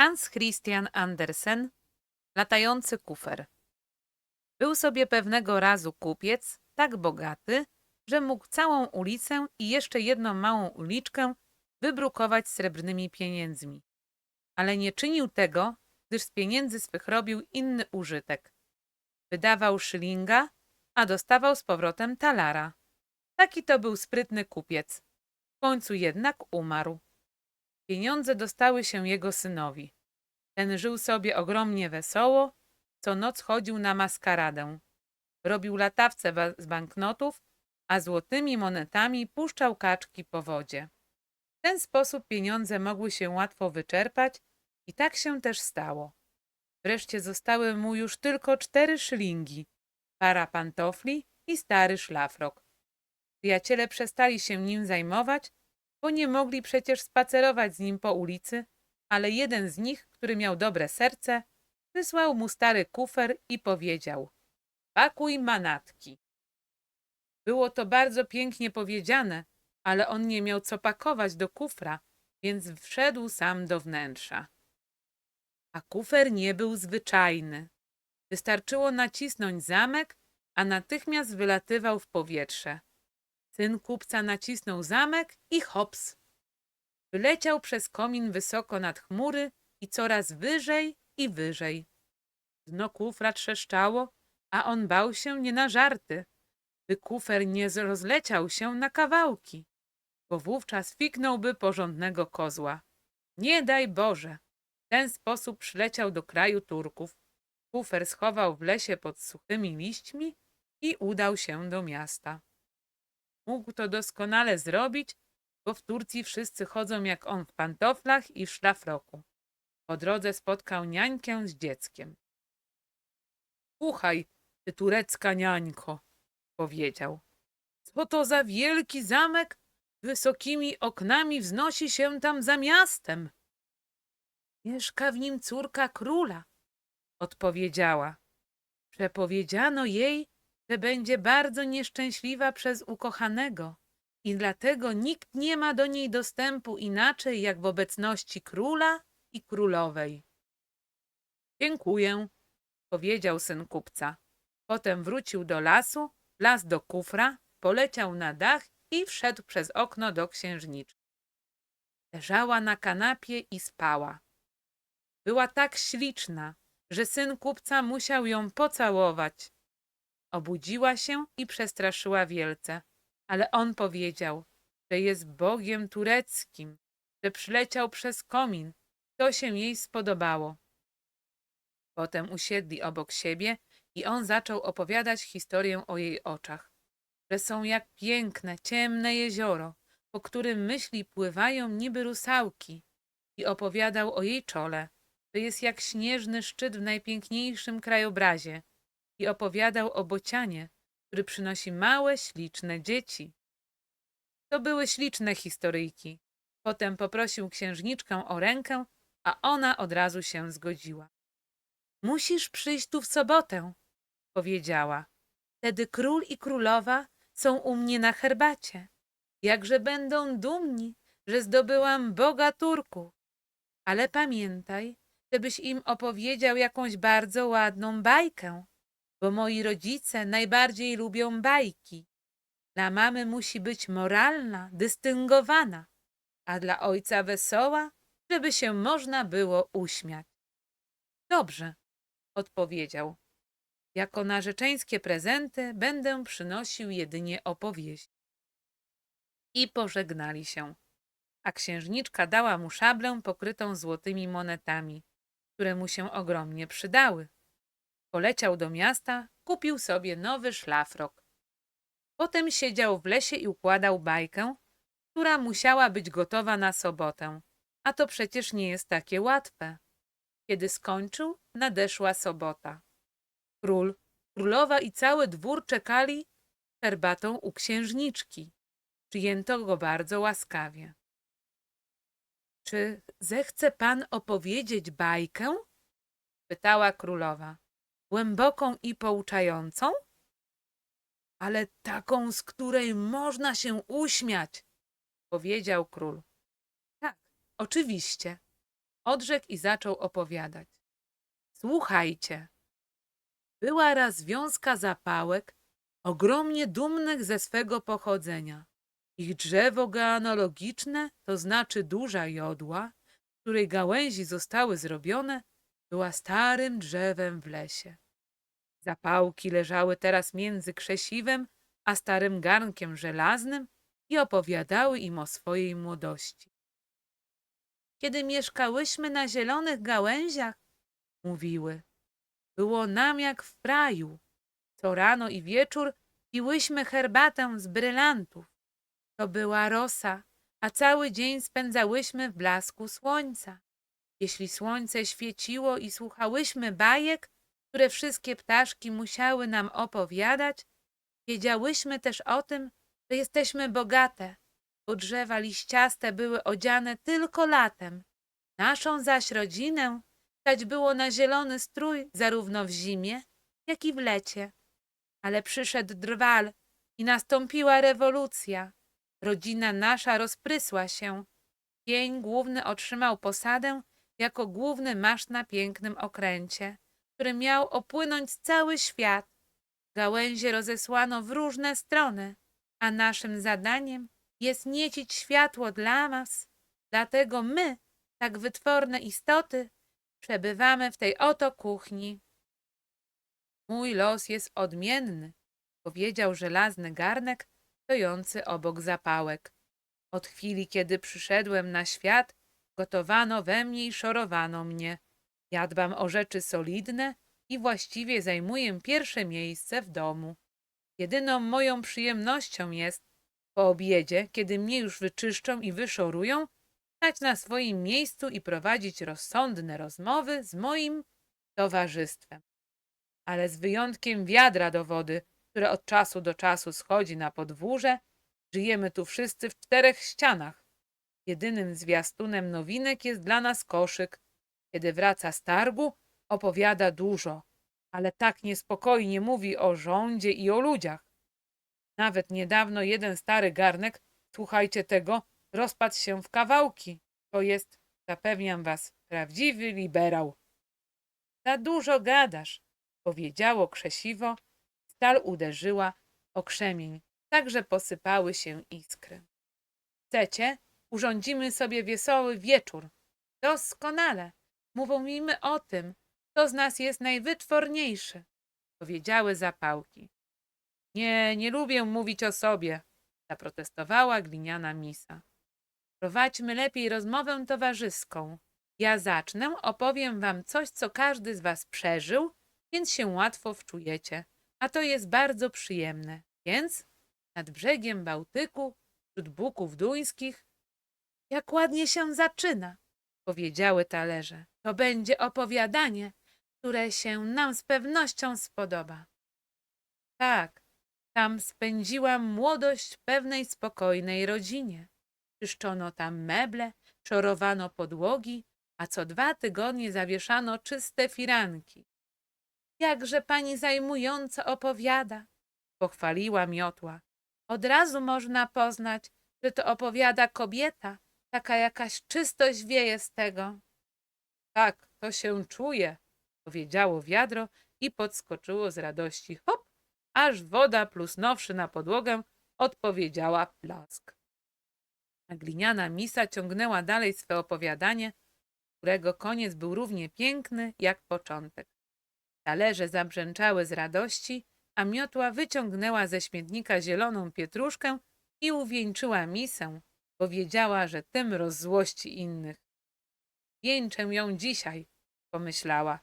Hans Christian Andersen, latający kufer. Był sobie pewnego razu kupiec, tak bogaty, że mógł całą ulicę i jeszcze jedną małą uliczkę wybrukować srebrnymi pieniędzmi. Ale nie czynił tego, gdyż z pieniędzy swych robił inny użytek. Wydawał szylinga, a dostawał z powrotem talara. Taki to był sprytny kupiec. W końcu jednak umarł. Pieniądze dostały się jego synowi. Ten żył sobie ogromnie wesoło, co noc chodził na maskaradę. Robił latawce z banknotów, a złotymi monetami puszczał kaczki po wodzie. W ten sposób pieniądze mogły się łatwo wyczerpać i tak się też stało. Wreszcie zostały mu już tylko cztery szylingi, para pantofli i stary szlafrok. Przyjaciele przestali się nim zajmować, bo nie mogli przecież spacerować z nim po ulicy, ale jeden z nich, który miał dobre serce, wysłał mu stary kufer i powiedział pakuj manatki. Było to bardzo pięknie powiedziane, ale on nie miał co pakować do kufra, więc wszedł sam do wnętrza. A kufer nie był zwyczajny. Wystarczyło nacisnąć zamek, a natychmiast wylatywał w powietrze. Syn kupca nacisnął zamek i hops! Wyleciał przez komin wysoko nad chmury i coraz wyżej i wyżej. Dno kufra trzeszczało, a on bał się nie na żarty, by kufer nie rozleciał się na kawałki, bo wówczas fiknąłby porządnego kozła. Nie daj Boże! W ten sposób przyleciał do kraju Turków. Kufer schował w lesie pod suchymi liśćmi i udał się do miasta. Mógł to doskonale zrobić, bo w Turcji wszyscy chodzą jak on w pantoflach i w szlafroku. Po drodze spotkał niańkę z dzieckiem. Słuchaj, ty turecka niańko, powiedział. Co to za wielki zamek z wysokimi oknami wznosi się tam za miastem? Mieszka w nim córka króla, odpowiedziała. Przepowiedziano jej, że będzie bardzo nieszczęśliwa przez ukochanego i dlatego nikt nie ma do niej dostępu inaczej jak w obecności króla i królowej. Dziękuję, powiedział syn kupca. Potem wrócił do lasu, wlazł do kufra, poleciał na dach i wszedł przez okno do księżniczki. Leżała na kanapie i spała. Była tak śliczna, że syn kupca musiał ją pocałować. Obudziła się i przestraszyła wielce, ale on powiedział, że jest bogiem tureckim, że przyleciał przez komin. To się jej spodobało. Potem usiedli obok siebie i on zaczął opowiadać historię o jej oczach, że są jak piękne, ciemne jezioro, po którym myśli pływają niby rusałki i opowiadał o jej czole, że jest jak śnieżny szczyt w najpiękniejszym krajobrazie i opowiadał o bocianie, który przynosi małe, śliczne dzieci. To były śliczne historyjki. Potem poprosił księżniczkę o rękę, a ona od razu się zgodziła. Musisz przyjść tu w sobotę, powiedziała. Wtedy król i królowa są u mnie na herbacie. Jakże będą dumni, że zdobyłam Boga Turków. Ale pamiętaj, żebyś im opowiedział jakąś bardzo ładną bajkę, bo moi rodzice najbardziej lubią bajki. Dla mamy musi być moralna, dystyngowana, a dla ojca wesoła, żeby się można było uśmiać. Dobrze, odpowiedział. Jako narzeczeńskie prezenty będę przynosił jedynie opowieści. I pożegnali się. A księżniczka dała mu szablę pokrytą złotymi monetami, które mu się ogromnie przydały. Poleciał do miasta, kupił sobie nowy szlafrok. Potem siedział w lesie i układał bajkę, która musiała być gotowa na sobotę. A to przecież nie jest takie łatwe. Kiedy skończył, nadeszła sobota. Król, królowa i cały dwór czekali herbatą u księżniczki. Przyjęto go bardzo łaskawie. Czy zechce pan opowiedzieć bajkę? pytała królowa. Głęboką i pouczającą? Ale taką, z której można się uśmiać, powiedział król. Tak, oczywiście. Odrzekł i zaczął opowiadać. Słuchajcie. Była raz wiązka zapałek, ogromnie dumnych ze swego pochodzenia. Ich drzewo genealogiczne, to znaczy duża jodła, której gałęzi zostały zrobione, była starym drzewem w lesie. Zapałki leżały teraz między krzesiwem a starym garnkiem żelaznym i opowiadały im o swojej młodości. Kiedy mieszkałyśmy na zielonych gałęziach, mówiły, było nam jak w praju. Co rano i wieczór piłyśmy herbatę z brylantów. To była rosa, a cały dzień spędzałyśmy w blasku słońca. Jeśli słońce świeciło i słuchałyśmy bajek, które wszystkie ptaszki musiały nam opowiadać, wiedziałyśmy też o tym, że jesteśmy bogate, bo drzewa liściaste były odziane tylko latem. Naszą zaś rodzinę stać było na zielony strój zarówno w zimie, jak i w lecie. Ale przyszedł drwal i nastąpiła rewolucja. Rodzina nasza rozprysła się. Pień główny otrzymał posadę jako główny masz na pięknym okręcie, który miał opłynąć cały świat. Gałęzie rozesłano w różne strony, a naszym zadaniem jest niecić światło dla nas. Dlatego my, tak wytworne istoty, przebywamy w tej oto kuchni. Mój los jest odmienny, powiedział żelazny garnek stojący obok zapałek. Od chwili, kiedy przyszedłem na świat, gotowano we mnie i szorowano mnie. Ja dbam o rzeczy solidne i właściwie zajmuję pierwsze miejsce w domu. Jedyną moją przyjemnością jest, po obiedzie, kiedy mnie już wyczyszczą i wyszorują, stać na swoim miejscu i prowadzić rozsądne rozmowy z moim towarzystwem. Ale z wyjątkiem wiadra do wody, które od czasu do czasu schodzi na podwórze, żyjemy tu wszyscy w czterech ścianach. Jedynym zwiastunem nowinek jest dla nas koszyk. Kiedy wraca z targu, opowiada dużo, ale tak niespokojnie mówi o rządzie i o ludziach. Nawet niedawno jeden stary garnek, słuchajcie tego, rozpadł się w kawałki. To jest, zapewniam was, prawdziwy liberał. Za dużo gadasz, powiedziało krzesiwo. Stal uderzyła o krzemień, tak że posypały się iskry. Chcecie? Urządzimy sobie wesoły wieczór. Doskonale. Mówimy o tym, kto z nas jest najwytworniejszy, powiedziały zapałki. Nie, nie lubię mówić o sobie, zaprotestowała gliniana misa. Prowadźmy lepiej rozmowę towarzyską. Ja zacznę, opowiem wam coś, co każdy z was przeżył, więc się łatwo wczujecie, a to jest bardzo przyjemne. Więc nad brzegiem Bałtyku, wśród buków duńskich, jak ładnie się zaczyna, powiedziały talerze. To będzie opowiadanie, które się nam z pewnością spodoba. Tak, tam spędziłam młodość w pewnej spokojnej rodzinie. Czyszczono tam meble, szorowano podłogi, a co dwa tygodnie zawieszano czyste firanki. Jakże pani zajmująco opowiada, pochwaliła miotła. Od razu można poznać, że to opowiada kobieta, taka jakaś czystość wieje z tego. Tak, to się czuje, powiedziało wiadro i podskoczyło z radości. Hop, aż woda plusnąwszy na podłogę, odpowiedziała plask. A gliniana misa ciągnęła dalej swe opowiadanie, którego koniec był równie piękny jak początek. Talerze zabrzęczały z radości, a miotła wyciągnęła ze śmietnika zieloną pietruszkę i uwieńczyła misę, bo wiedziała, że tym rozzłości innych. Wieńczę ją dzisiaj, pomyślała,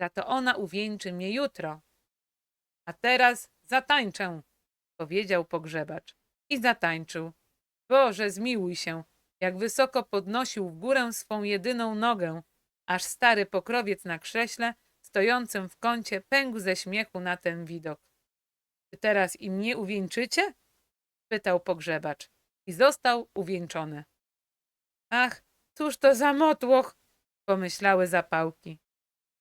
za to ona uwieńczy mnie jutro. A teraz zatańczę, powiedział pogrzebacz i zatańczył. Boże, zmiłuj się, jak wysoko podnosił w górę swą jedyną nogę, aż stary pokrowiec na krześle, stojącym w kącie, pękł ze śmiechu na ten widok. Czy teraz i mnie uwieńczycie? pytał pogrzebacz i został uwieńczony. Ach, cóż to za motłoch, pomyślały zapałki.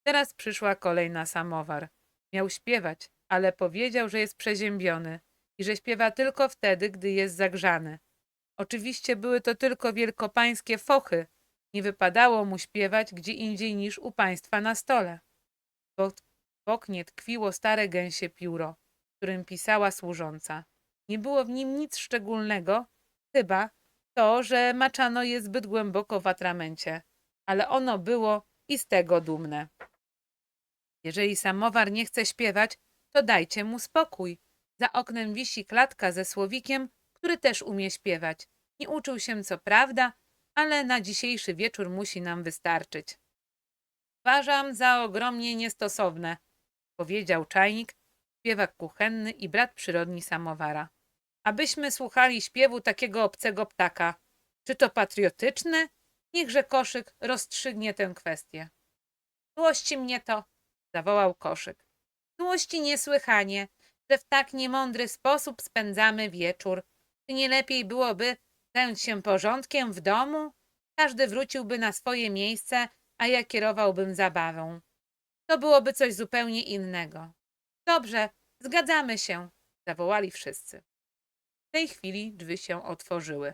Teraz przyszła kolej na samowar. Miał śpiewać, ale powiedział, że jest przeziębiony i że śpiewa tylko wtedy, gdy jest zagrzany. Oczywiście były to tylko wielkopańskie fochy, Nie wypadało mu śpiewać gdzie indziej niż u państwa na stole. Bo w oknie tkwiło stare gęsie pióro, którym pisała służąca. Nie było w nim nic szczególnego, chyba to, że maczano je zbyt głęboko w atramencie, ale ono było i z tego dumne. Jeżeli samowar nie chce śpiewać, to dajcie mu spokój. Za oknem wisi klatka ze słowikiem, który też umie śpiewać. Nie uczył się co prawda, ale na dzisiejszy wieczór musi nam wystarczyć. Uważam za ogromnie niestosowne, powiedział czajnik, śpiewak kuchenny i brat przyrodni samowara. Abyśmy słuchali śpiewu takiego obcego ptaka. Czy to patriotyczne? Niechże koszyk rozstrzygnie tę kwestię. Złości mnie to, zawołał koszyk. Złości niesłychanie, że w tak niemądry sposób spędzamy wieczór. Czy nie lepiej byłoby zająć się porządkiem w domu? Każdy wróciłby na swoje miejsce, a ja kierowałbym zabawą. To byłoby coś zupełnie innego. Dobrze, zgadzamy się, zawołali wszyscy. W tej chwili drzwi się otworzyły.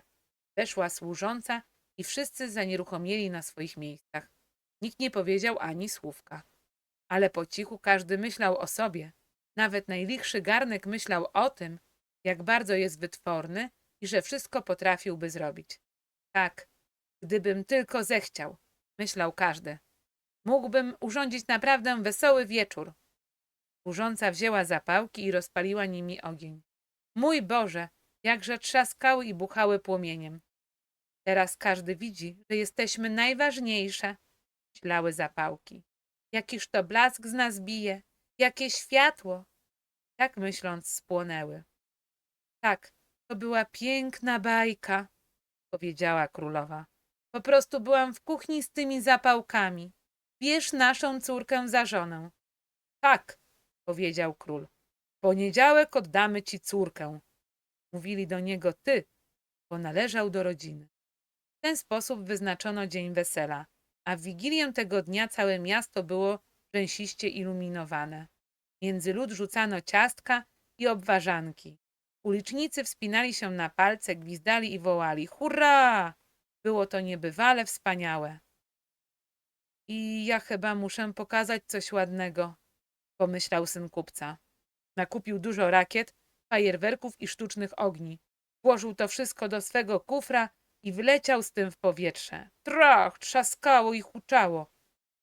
Weszła służąca i wszyscy zanieruchomieli na swoich miejscach. Nikt nie powiedział ani słówka. Ale po cichu każdy myślał o sobie. Nawet najlichszy garnek myślał o tym, jak bardzo jest wytworny i że wszystko potrafiłby zrobić. Tak, gdybym tylko zechciał, myślał każdy. Mógłbym urządzić naprawdę wesoły wieczór. Służąca wzięła zapałki i rozpaliła nimi ogień. Mój Boże, jakże trzaskały i buchały płomieniem. Teraz każdy widzi, że jesteśmy najważniejsze, ślały zapałki. Jakiż to blask z nas bije, jakie światło. Tak myśląc spłonęły. Tak, to była piękna bajka, powiedziała królowa. Po prostu byłam w kuchni z tymi zapałkami. Bierz naszą córkę za żonę. Tak, powiedział król. W poniedziałek oddamy ci córkę. Mówili do niego ty, bo należał do rodziny. W ten sposób wyznaczono dzień wesela, a w wigilię tego dnia całe miasto było rzęsiście iluminowane. Między lud rzucano ciastka i obwarzanki. Ulicznicy wspinali się na palce, gwizdali i wołali hurra! Było to niebywale wspaniałe. I ja chyba muszę pokazać coś ładnego, pomyślał syn kupca. Nakupił dużo rakiet, fajerwerków i sztucznych ogni. Włożył to wszystko do swego kufra i wleciał z tym w powietrze. Trach, trzaskało i huczało.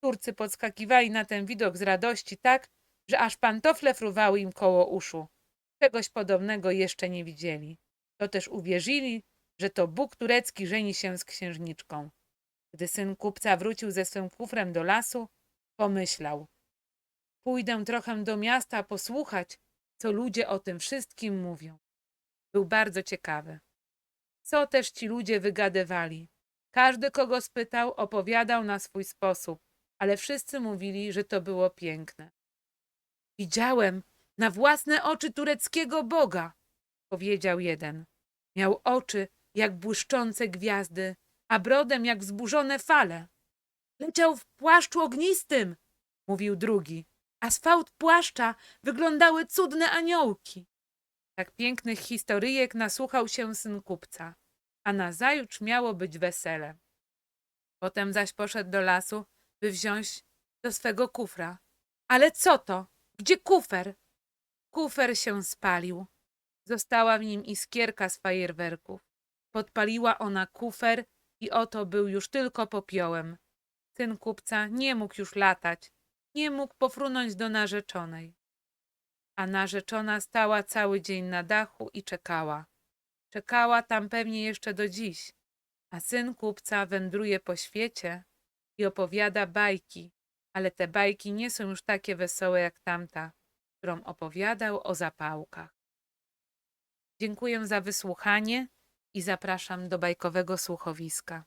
Turcy podskakiwali na ten widok z radości tak, że aż pantofle fruwały im koło uszu. Czegoś podobnego jeszcze nie widzieli. To też uwierzyli, że to Bóg turecki żeni się z księżniczką. Gdy syn kupca wrócił ze swym kufrem do lasu, pomyślał. Pójdę trochę do miasta posłuchać, co ludzie o tym wszystkim mówią. Był bardzo ciekawy. Co też ci ludzie wygadywali? Każdy, kogo spytał, opowiadał na swój sposób, ale wszyscy mówili, że to było piękne. Widziałem na własne oczy tureckiego boga, powiedział jeden. Miał oczy jak błyszczące gwiazdy, a brodem jak wzburzone fale. Leciał w płaszczu ognistym, mówił drugi. A płaszcza wyglądały cudne aniołki. Tak pięknych historyjek nasłuchał się syn kupca, a nazajutrz miało być wesele. Potem zaś poszedł do lasu, by wziąć do swego kufra. Ale co to? Gdzie kufer? Kufer się spalił. Została w nim iskierka z fajerwerków. Podpaliła ona kufer i oto był już tylko popiołem. Syn kupca nie mógł już latać, nie mógł pofrunąć do narzeczonej. A narzeczona stała cały dzień na dachu i czekała. Czekała tam pewnie jeszcze do dziś. A syn kupca wędruje po świecie i opowiada bajki, ale te bajki nie są już takie wesołe jak tamta, którą opowiadał o zapałkach. Dziękuję za wysłuchanie i zapraszam do bajkowego słuchowiska.